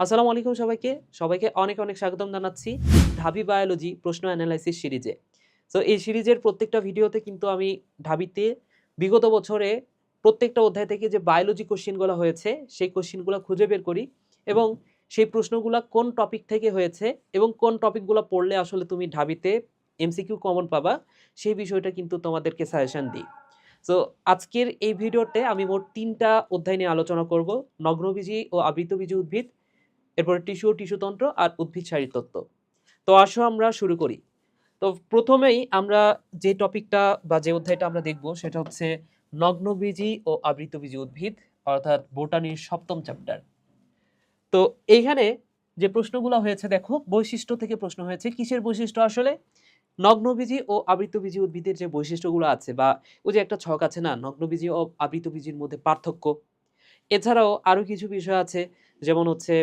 আসসালামু আলাইকুম সবাইকে। সবাইকে অনেক অনেক স্বাগতম জানাচ্ছি ঢাবি বায়োলজি প্রশ্ন অ্যানালাইসিস সিরিজে। তো এই সিরিজের প্রত্যেকটা ভিডিওতে কিন্তু আমি ঢাবিতে বিগত বছরে প্রত্যেকটা অধ্যায় থেকে যে বায়োলজি কোশ্চিনগুলো হয়েছে, সেই কোশ্চিনগুলো খুঁজে বের করি এবং সেই প্রশ্নগুলো কোন টপিক থেকে হয়েছে এবং কোন টপিকগুলো পড়লে আসলে তুমি ঢাবিতে এমসিকিউ কমন পাবা, সেই বিষয়টা কিন্তু তোমাদেরকে সাজেশন দিই। তো আজকের এই ভিডিওতে আমি মোট তিনটা অধ্যায় নিয়ে আলোচনা করব, নগ্নবীজি ও আবৃতবীজি উদ্ভিদ। এরপরে টিস্যু, টিস্যুতন্ত্র আর উদ্ভিদ শারীরতত্ত্ব তো আসো আমরা শুরু করি। তো প্রথমেই আমরা যে টপিকটা বা যে অধ্যায়টা আমরা দেখব সেটা হচ্ছে নগ্নবীজি ও আবৃতবীজি উদ্ভিদ, অর্থাৎ বোটানির সপ্তম চ্যাপ্টার তো এইখানে যে প্রশ্নগুলো হয়েছে, দেখো, বৈশিষ্ট্য থেকে প্রশ্ন হয়েছে, কিসের বৈশিষ্ট্য আসলে? নগ্নবীজি ও আবৃতবীজি উদ্ভিদের যে বৈশিষ্ট্যগুলো আছে বা ওই যে একটা ছক আছে না, নগ্নবীজি ও আবৃতবীজির মধ্যে পার্থক্য। এছাড়াও আরও কিছু বিষয় আছে যেমন হচ্ছে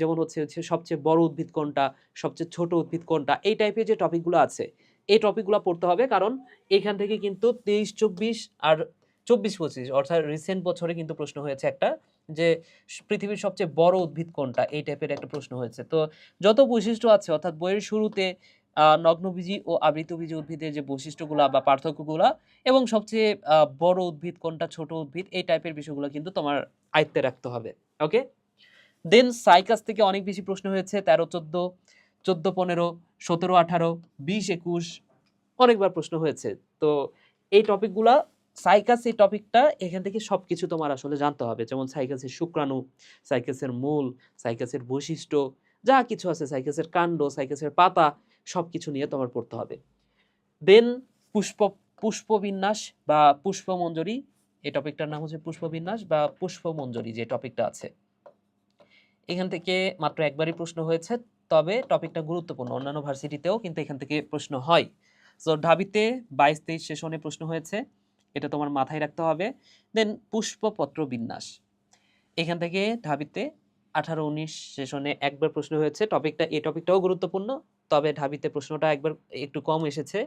যেমন হচ্ছে হচ্ছে সবচেয়ে বড় উদ্ভিদ কোনটা, সবচেয়ে ছোট উদ্ভিদ কোনটা, এই টাইপের যে টপিকগুলো আছে, এই টপিকগুলো পড়তে হবে। কারণ এখান থেকে কিন্তু তেইশ, চব্বিশ আর চব্বিশ, পঁচিশ অর্থাৎ রিসেন্ট বছরে কিন্তু প্রশ্ন হয়েছে একটা যে, পৃথিবীর সবচেয়ে বড় উদ্ভিদ কোনটা, এই টাইপের একটা প্রশ্ন হয়েছে। তো যত বৈশিষ্ট্য আছে, অর্থাৎ বইয়ের শুরুতে নগ্নবীজি ও আবৃতবীজি উদ্ভিদের যে বৈশিষ্ট্যগুলা বা পার্থক্যগুলা এবং সবচেয়ে বড় উদ্ভিদ কোনটা, ছোট উদ্ভিদ, এই টাইপের বিষয়গুলো কিন্তু তোমার আয়ত্তে রাখতে হবে। ওকে দেন সাইকাস থেকে অনেক বেশি প্রশ্ন হয়েছে, তেরো, চোদ্দ চোদ্দ, পনেরো, সতেরো, আঠারো, বিশ, একুশ, অনেকবার প্রশ্ন হয়েছে। তো এই টপিকগুলা সাইকাস এই টপিকটা এখান থেকে সব কিছু তোমার আসলে জানতে হবে। যেমন সাইকাসের শুক্রাণু সাইকাসের মূল সাইকাসের বৈশিষ্ট্য, যা কিছু আছে সাইকাসের কাণ্ড সাইকাসের পাতা সব কিছু নিয়ে তোমার পড়তে হবে। দেন পুষ্প, পুষ্পবিন্যাস বা পুষ্পমঞ্জরি এই টপিকটার নাম হচ্ছে পুষ্পবিন্যাস বা পুষ্পমঞ্জরি যে টপিকটা আছে। এখান থেকে মাত্র একবারই প্রশ্ন হয়েছে, তবে টপিকটা গুরুত্বপূর্ণ। অন্যান্য ভার্সিটিতেও কিন্তু এখান থেকে প্রশ্ন হয়। সো ঢাবিতে বাইশ তেইশ সেশনে প্রশ্ন হয়েছে, এটা তোমার মাথায় রাখতে হবে। দেন পুষ্পপত্র বিন্যাস এখান থেকে ঢাবিতে আঠারো উনিশ সেশনে একবার প্রশ্ন হয়েছে। টপিকটা, এই টপিকটাও গুরুত্বপূর্ণ, তবে ঢাবিতে প্রশ্নটা একবার একটু কম এসেছে।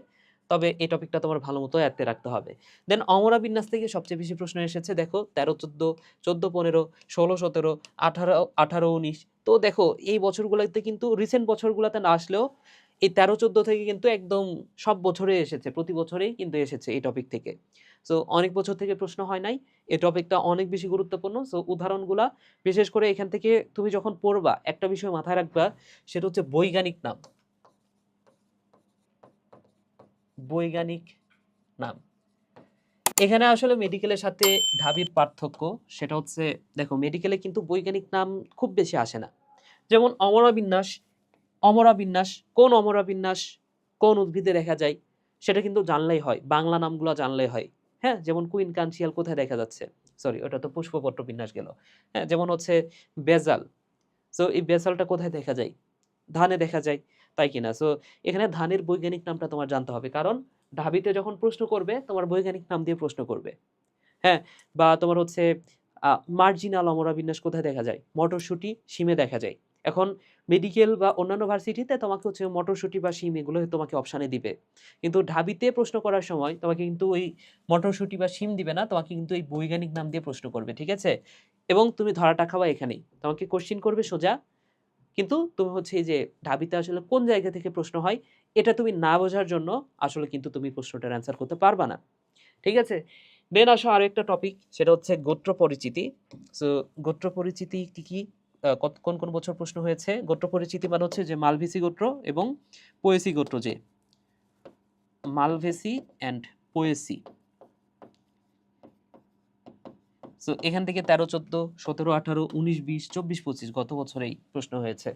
তবে এই টপিকটা তোমার ভালো মতো আয়ত্তে রাখতে হবে। দেন অমরা বিন্যাস থেকে সবচেয়ে বেশি প্রশ্ন এসেছে, দেখো, তেরো, চোদ্দ চোদ্দ, পনেরো, ষোলো, সতেরো, আঠারো আঠারো, উনিশ। তো দেখো, এই বছরগুলোতে কিন্তু রিসেন্ট বছরগুলোতে না আসলেও এই তেরো, চোদ্দ থেকে কিন্তু একদম সব বছরে এসেছে, প্রতি বছরেই কিন্তু এসেছে এই টপিক থেকে। সো অনেক বছর থেকে প্রশ্ন হয় নাই, এই টপিকটা অনেক বেশি গুরুত্বপূর্ণ। সো উদাহরণগুলা, বিশেষ করে এখান থেকে তুমি যখন পড়বা, একটা বিষয় মাথায় রাখবা, সেটা হচ্ছে বৈজ্ঞানিক নাম। বৈজ্ঞানিক নাম। এখানে আসলে মেডিকেলের সাথে ঢাবির পার্থক্য, সেটা হচ্ছে, দেখো মেডিকেলে কিন্তু বৈজ্ঞানিক নাম খুব বেশি আসে না। যেমন অমরা বিন্যাস অমরা বিন্যাস, কোন অমরাবিন্যাস কোন উদ্ভিদে দেখা যায়, সেটা কিন্তু জানলেই হয়, বাংলা নামগুলো জানলেই হয়। হ্যাঁ যেমন কুইন কানসিয়াল কোথায় দেখা যাচ্ছে? সরি ওটা তো পুষ্পপত্র বিন্যাস গেল। হ্যাঁ যেমন হচ্ছে বেজাল। সো এই বেজালটা কোথায় দেখা যায়? ধানে দেখা যায়। তাই কিনা? সো এখানে ধানের বৈজ্ঞানিক নামটা তোমার জানতে হবে। কারণ ঢাবিতে যখন প্রশ্ন করবে, তোমার বৈজ্ঞানিক নাম দিয়ে প্রশ্ন করবে। হ্যাঁ? বা তোমার হচ্ছে মার্জিনাল অমরা বিন্যাস কোথায় দেখা যায়? মটরশুঁটি সিমে দেখা যায়। এখন মেডিকেল বা অন্যান্য ভার্সিটিতে তোমাকে হচ্ছে মটরশুঁটি বা সিম এগুলো তোমাকে অপশানে দিবে। কিন্তু ঢাবিতে প্রশ্ন করার সময় তোমাকে কিন্তু ওই মটরশুঁটি বা সিম দিবে না, তোমাকে কিন্তু এই বৈজ্ঞানিক নাম দিয়ে প্রশ্ন করবে, ঠিক আছে? এবং তুমি ধরাটা খাওয়া এখানেই। তোমাকে কোশ্চিন করবে সোজা কিন্তু তুমি হচ্ছে এই যে ঢাবিতে আসলে কোন জায়গা থেকে প্রশ্ন হয়, এটা তুমি না বোঝার জন্য আসলে কিন্তু তুমি প্রশ্নটার অ্যান্সার করতে পারবা না। ঠিক আছে? দেন আসো আরও একটা টপিক সেটা হচ্ছে গোত্র পরিচিতি। সো গোত্র পরিচিতি কি কি? কোন কোন বছর প্রশ্ন হয়েছে? গোত্র পরিচিতি মানে হচ্ছে যে মালভেসি গোত্র এবং পোয়েসি গোত্র যে। Malvaceae and Poaceae. সো এখান থেকে তেরো, চোদ্দ, সতেরো, আঠারো, উনিশ, বিশ, চব্বিশ, পঁচিশ গত বছরেই প্রশ্ন হয়েছে।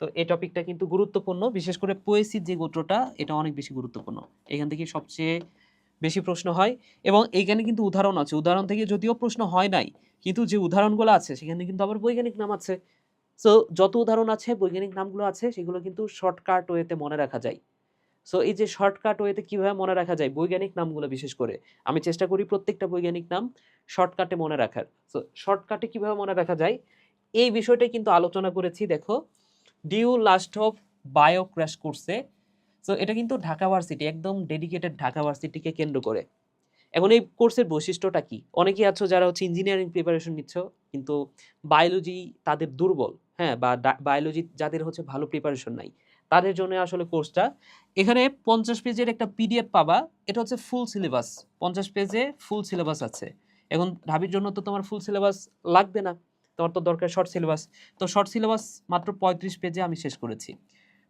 তো এই টপিকটা কিন্তু গুরুত্বপূর্ণ, বিশেষ করে পোয়েসির যে গোত্রটা, এটা অনেক বেশি গুরুত্বপূর্ণ। এখান থেকে সবচেয়ে বেশি প্রশ্ন হয় এবং এইখানে কিন্তু উদাহরণ আছে। উদাহরণ থেকে যদিও প্রশ্ন হয় নাই, কিন্তু যে উদাহরণগুলো আছে, সেখানে কিন্তু আবার বৈজ্ঞানিক নাম আছে। সো যত উদাহরণ আছে, বৈজ্ঞানিক নামগুলো আছে, সেগুলো কিন্তু শর্টকাট ওয়েতে মনে রাখা যায়। সো এই যে শর্টকাট ওয়েতে কীভাবে মনে রাখা যায়? বৈজ্ঞানিক নামগুলো বিশেষ করে। আমি চেষ্টা করি প্রত্যেকটা বৈজ্ঞানিক নাম শর্টকাটে মনে রাখার। সো শর্টকাটে কীভাবে মনে রাখা যায়? এই বিষয়টা কিন্তু আলোচনা করেছি, দেখো। Due last of bio crash কোর্সে সো এটা কিন্তু ঢাকা ভার্সিটি একদম ডেডিকেটেড ঢাকা ভার্সিটিকে কেন্দ্র করে। এখন এই কোর্সের বৈশিষ্ট্যটা কি? অনেকেই আছো যারা হচ্ছে ইঞ্জিনিয়ারিং প্রিপারেশন নিচ্ছ, কিন্তু বায়োলজি তাদের দুর্বল হ্যাঁ? বা বায়োলজি যাদের হচ্ছে ভালো প্রিপারেশন নাই। তাদের জন্য আসলে কোর্সটা। এখানে পঞ্চাশ পেজের একটা পিডিএফ পাবা। এটা হচ্ছে ফুল সিলেবাস পঞ্চাশ পেজে ফুল সিলেবাস আছে। এখন ঢাবির জন্য তো তোমার ফুল সিলেবাস লাগবে না। তোমার তো দরকার শর্ট সিলেবাস তো শর্ট সিলেবাস মাত্র পঁয়ত্রিশ পেজে আমি শেষ করেছি।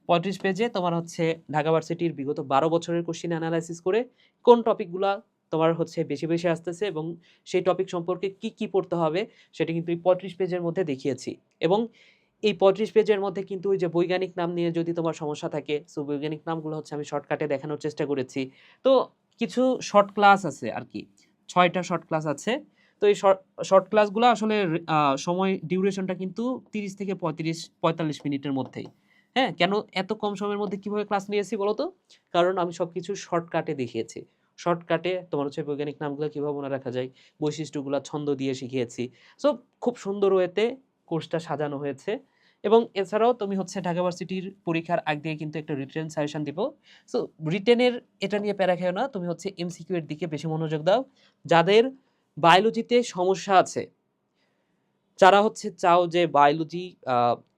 পঁয়ত্রিশ পেজে তোমার হচ্ছে ঢাকা ভার্সিটির বিগত বারো বছরের কোশ্চিন অ্যানালাইসিস করে কোন টপিকগুলা তোমার হচ্ছে বেশি বেশি আসতেছে এবং সেই টপিক সম্পর্কে কি কি পড়তে হবে, সেটা কিন্তু এই পঁয়ত্রিশ পেজের মধ্যে দেখিয়েছি। এবং এই পঁয়ত্রিশ পেজের মধ্যে কিন্তু ওই যে বৈজ্ঞানিক নাম নিয়ে যদি তোমার সমস্যা থাকে সো বৈজ্ঞানিক নামগুলো হচ্ছে আমি শর্টকাটে দেখানোর চেষ্টা করেছি। তো কিছু শর্ট ক্লাস আছে আর কি, ছয়টা শর্ট ক্লাস আছে। তো এই শর্ট ক্লাসগুলো আসলে সময় ডিউরেশনটা কিন্তু তিরিশ থেকে পঁয়ত্রিশ, পঁয়তাল্লিশ মিনিটের মধ্যেই। হ্যাঁ কেন এত কম সময়ের মধ্যে কীভাবে ক্লাস নিয়েছি বলো তো কারণ আমি সব কিছু শর্টকাটে দেখিয়েছি। শর্টকাটে তোমার হচ্ছে বৈজ্ঞানিক নামগুলো কীভাবে মনে রাখা যায়, বৈশিষ্ট্যগুলো ছন্দ দিয়ে শিখিয়েছি। সো খুব সুন্দর ওয়েতে কোর্সটা সাজানো হয়েছে। এবং এছাড়াও তুমি হচ্ছে ঢাকা ভার্সিটির পরীক্ষার আগ দিয়ে কিন্তু একটা রিটেন সাজেশন দিব। সো রিটেনের এটা নিয়ে প্যারা খেও না, তুমি হচ্ছে এমসিকিউ এর দিকে বেশি মনোযোগ দাও। যাদের বায়োলজিতে সমস্যা আছে, যারা হচ্ছে চাও যে বায়োলজি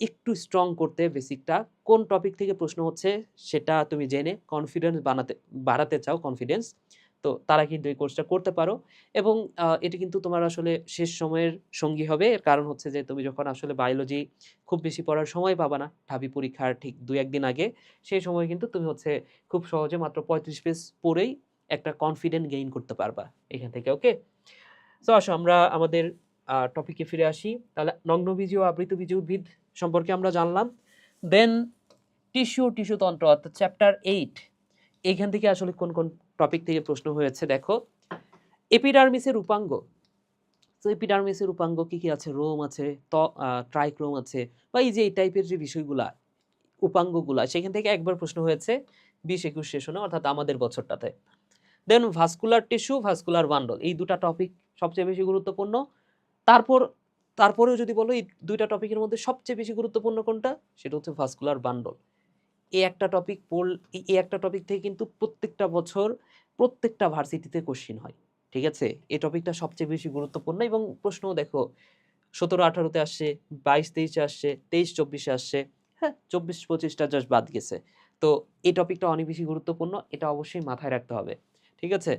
একটু স্ট্রং করতে বেসিকটা কোন টপিক থেকে প্রশ্ন হচ্ছে সেটা তুমি জেনে কনফিডেন্স বানাতে, বাড়াতে চাও কনফিডেন্স তো তারা কিন্তু এই কোর্সটা করতে পারো। এবং এটি কিন্তু তোমার আসলে শেষ সময়ের সঙ্গী হবে। এর কারণ হচ্ছে যে, তুমি যখন আসলে বায়োলজি খুব বেশি পড়ার সময় পাবা না, ঢাবি পরীক্ষার ঠিক দুই, একদিন আগে, সেই সময় কিন্তু তুমি হচ্ছে খুব সহজে মাত্র পঁয়ত্রিশ পেজ পড়েই একটা কনফিডেন্ট গেইন করতে পারবা এখান থেকে ওকে তো আসো আমরা আমাদের টপিকে ফিরে আসি। তাহলে নগ্নবীজি ও আবৃতবীজি উদ্ভিদ সম্পর্কে আমরা জানলাম। দেন টিস্যু টিস্যুতন্ত্র অর্থাৎ চ্যাপ্টার এইট এইখান থেকে আসলে কোন কোন টপিক থেকে প্রশ্ন হয়েছে, দেখো। এপিডার্মিসের উপাঙ্গ তো এপিডার্মিসের উপাঙ্গ কি কি আছে? রোম আছে, ত ট্রাইক্রোম আছে, বা এই যে এই টাইপের যে বিষয়গুলা, উপাঙ্গগুলা, সেখান থেকে একবার প্রশ্ন হয়েছে, বিশ একুশ সেশনে অর্থাৎ আমাদের বছরটাতে। Then vascular tissue vascular bundle এই দুটা টপিক সবচেয়ে বেশি গুরুত্বপূর্ণ। তারপর, তারপরেও যদি বলো, এই দুইটা টপিকের মধ্যে সবচেয়ে বেশি গুরুত্বপূর্ণ কোনটা? সেটা হচ্ছে ভাস্কুলার বান্ডল এই একটা টপিক পড় এই- একটা টপিক থেকে কিন্তু প্রত্যেকটা বছর প্রত্যেকটা ভার্সিটিতে কোশ্চিন হয়, ঠিক আছে? এই টপিকটা সবচেয়ে বেশি গুরুত্বপূর্ণ এবং প্রশ্ন দেখো, সতেরো, আঠারোতে আসছে, বাইশ, তেইশে আসছে, তেইশ, চব্বিশে আসছে হ্যাঁ চব্বিশ, পঁচিশটা জাস্ট বাদ গেছে। তো এই টপিকটা অনেক বেশি গুরুত্বপূর্ণ, এটা অবশ্যই মাথায় রাখতে হবে, ঠিক আছে?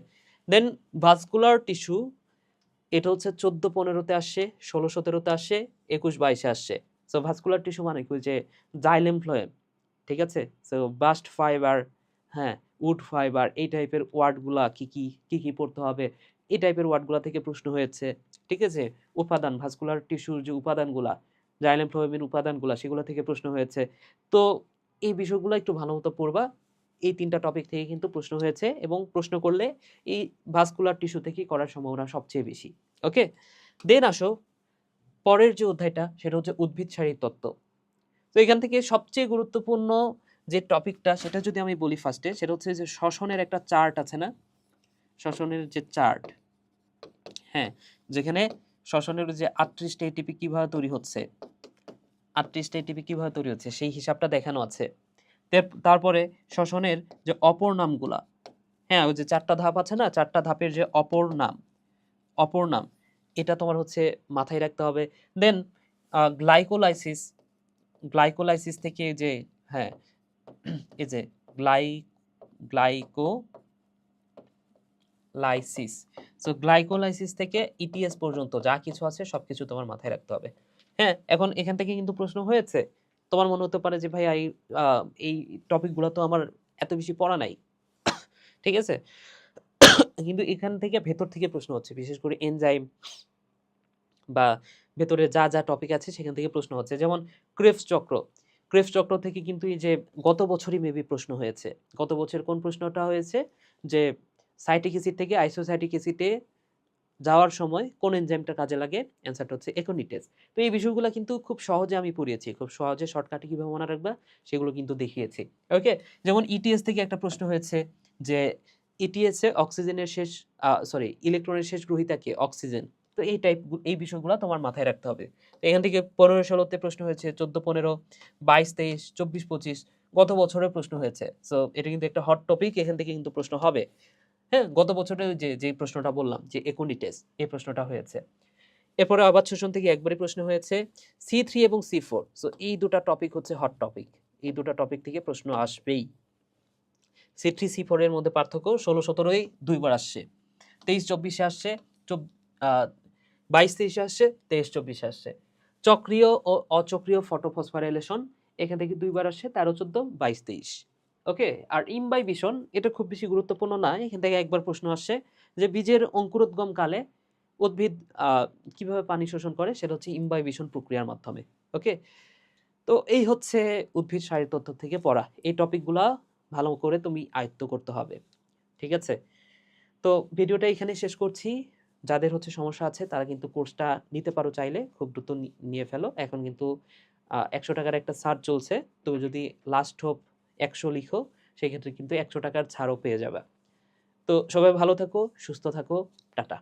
দেন ভাস্কুলার টিস্যু এটা হচ্ছে চোদ্দ, পনেরোতে আসছে, ষোলো, সতেরোতে আসছে, একুশ, বাইশে আসছে। সো ভাস্কুলার টিস্যু মানে কি? যে জাইলেম ফ্লোয়েম ঠিক আছে? সো বাস্ট ফাইবার হ্যাঁ উড ফাইবার এই টাইপের ওয়ার্ডগুলা কি কি কি কি পড়তে হবে? এই টাইপের ওয়ার্ডগুলা থেকে প্রশ্ন হয়েছে, ঠিক আছে? উপাদান ভাস্কুলার টিস্যুর যে উপাদানগুলা জাইলেম ফ্লোয়েমের উপাদানগুলা সেগুলো থেকে প্রশ্ন হয়েছে। তো, এই বিষয়গুলো একটু ভালো মতো পড়বা। এই তিনটা টপিক থেকে কিন্তু প্রশ্ন হয়েছে এবং প্রশ্ন করলে এই ভাস্কুলার টিস্যু থেকেই করার সম্ভাবনা সবচেয়ে বেশি ওকে দেন আসো, পরের যে অধ্যায়টা, সেটা হচ্ছে উদ্ভিদ সারির তত্ত্ব। তো এখান থেকে সবচেয়ে গুরুত্বপূর্ণ যে টপিকটা সেটা যদি আমি বলি ফার্স্টে সেটা হচ্ছে যে শ্বসনের একটা চার্ট আছে না? শ্বসনের যে চার্ট হ্যাঁ যেখানে শ্বসনের যে আটত্রিশটা এটিপি কীভাবে তৈরি হচ্ছে, আটত্রিশটা এটিপি কীভাবে তৈরি হচ্ছে, সেই হিসাবটা দেখানো আছে। তারপরে শ্বসনের যে অপর নামগুলা হ্যাঁ ওই যে চারটা ধাপ আছে না? চারটা ধাপের যে অপর নাম অপর নাম, এটা তোমার হচ্ছে মাথায় রাখতে হবে। দেন গ্লাইকোলাইসিস গ্লাইকোলাইসিস থেকে যে হ্যাঁ এই যে গ্লাই গ্লাইকো লাইসিস সো গ্লাইকোলাইসিস থেকে ইটিএস পর্যন্ত যা কিছু আছে সবকিছু তোমার মাথায় রাখতে হবে। হ্যাঁ এখন এখান থেকে কিন্তু প্রশ্ন হয়েছে, তোমার মনে হতে পারে যে ভাই এই এই টপিকগুলো তো আমার এত বেশি পড়া নাই, ঠিক আছে? কিন্তু এখান থেকে ভেতর থেকে প্রশ্ন হচ্ছে, বিশেষ করে এনজাইম বা ভেতরে যা যা টপিক আছে সেখান থেকে প্রশ্ন হচ্ছে। যেমন ক্রেফস চক্র। ক্রেফস চক্র থেকে কিন্তু এই যে গত বছরই মেবি প্রশ্ন হয়েছে। গত বছর কোন প্রশ্নটা হয়েছে? যে সাইটিক অ্যাসিড থেকে আইসোসাইটিক অ্যাসিডে যাওয়ার সময় কোন এনজাইমটা কাজে লাগে? অ্যান্সারটা হচ্ছে একনিটেজ তো এই বিষয়গুলো কিন্তু খুব সহজে আমি পড়িয়েছি। খুব সহজে শর্টকাটে কীভাবে মনে রাখবা? সেগুলো কিন্তু দেখিয়েছি। ওকে যেমন ইটিএস থেকে একটা প্রশ্ন হয়েছে যে ইটিএস অক্সিজেনের শেষ সরি ইলেকট্রনের শেষ গ্রহিতাকে অক্সিজেন তো এই টাইপ এই বিষয়গুলো তোমার মাথায় রাখতে হবে। তো এখান থেকে পনেরো ষোলোতে প্রশ্ন হয়েছে, চোদ্দ পনেরো, বাইশ তেইশ, চব্বিশ পঁচিশ, গত বছরের প্রশ্ন হয়েছে। সো এটা কিন্তু একটা হট টপিক এখান থেকে কিন্তু প্রশ্ন হবে। হ্যাঁ গত বছরে যে যে প্রশ্নটা বললাম, যে একনিটেস এই প্রশ্নটা হয়েছে। এরপরে অবাধ শোষণ থেকে একবারই প্রশ্ন হয়েছে সি থ্রি এবং সি ফোর সো এই দুটা টপিক হচ্ছে হট টপিক এই দুটো টপিক থেকে প্রশ্ন আসবেই। সি থ্রি সি ফোরের মধ্যে পার্থক্য ষোলো সতেরোই দুইবার আসছে, তেইশ, চব্বিশে আসছে বাইশ তেইশে আসছে, তেইশ চব্বিশে আসছে। চক্রীয় ও অচক্রীয় ফটোফসফারেলেশন এখান থেকে দুইবার আসছে, তেরো, চোদ্দ, বাইশ, তেইশ। ওকে আর ইমবাইবিশন এটা খুব বেশি গুরুত্বপূর্ণ না, এখান থেকে একবার প্রশ্ন আসছে যে বীজের অঙ্কুরোদ্গম কালে উদ্ভিদ কীভাবে পানি শোষণ করে, সেটা হচ্ছে ইমবাইবিশন প্রক্রিয়ার মাধ্যমে। ওকে তো এই হচ্ছে উদ্ভিদ শারীরতত্ত্ব থেকে পড়া। এই টপিকগুলা ভালো করে তুমি আয়ত্ত করতে হবে। ঠিক আছে? তো ভিডিওটা এখানে শেষ করছি। যাদের হচ্ছে সমস্যা আছে, তারা কিন্তু কোর্সটা নিতে পারো চাইলে, খুব দ্রুত নিয়ে ফেলো। এখন কিন্তু একশো টাকার একটা ছাড় চলছে। তুমি যদি লাস্ট হোপ একশো লিখো, সেক্ষেত্রে কিন্তু একশো টাকার ছাড়ও পেয়ে যাবে। তো সবাই ভালো থাকো, সুস্থ থাকো, টাটা।